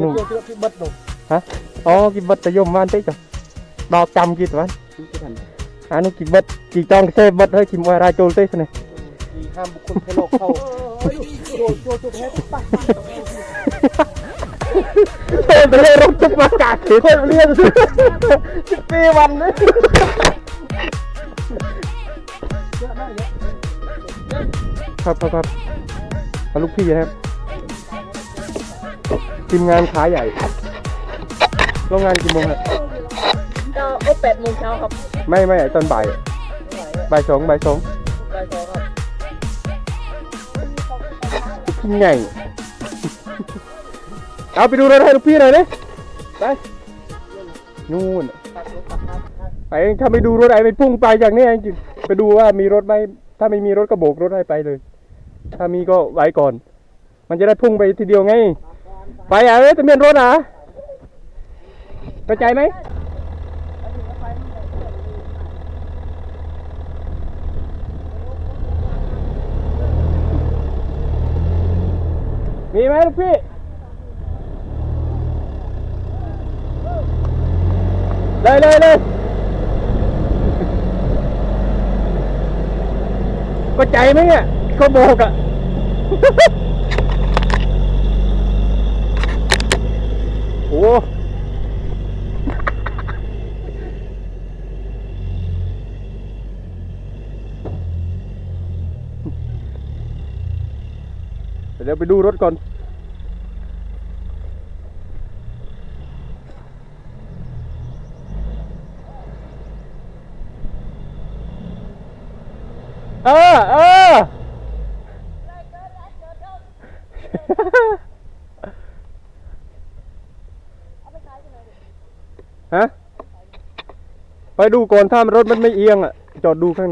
หนุ่ม Chưa chưa cái bật rồi อ๋อกินเบัตตะยมวานติจ้ะดอกจำกี่ตัวอ่านุกินเบัตกี่จองเซบัตเฮ้ยกินวายราโจลติ๊กนี่ thì ham một con cái lộc khâu rồi cho cho hết tắt เต้นไปเลยรถจุกมากาดเต้นเรียนสิบปีวันนี่ครับครับครับลูกพี่นะครับ ทีมงานขาใหญ่โรงงานกี่โมงครับก็โอ้แปดโมงเช้าครับไม่ไม่ตอนบ่ายบ่ายสองบ่ายสองบ่ายสองครับพี่ใหญ่เอาไปดูรถให้ลูกพี่หน่อยดิไปนู่นไปถ้าไม่ดูรถไอ้ไม่พุ่งไปอย่างนี้เองไปดูว่ามีรถไหมถ้าไม่มีรถก็โบกรถให้ไปเลย ถ้ามีก็ไว้ก่อน มันจะได้พุ่งไปทีเดียวไง ไปอะเอ้ยทะเบียนรถอะเข้าใจไหมมีไหมลูกพี่เลยเลยเลยก็ใจไหมเนี่ยเขาโบกอะ อ้เดี๋ยวไปดูรถก่อน เออ เออ ฮะ ไปดูก่อนถ้ารถมันไม่เอียงอะ จอดดูข้าง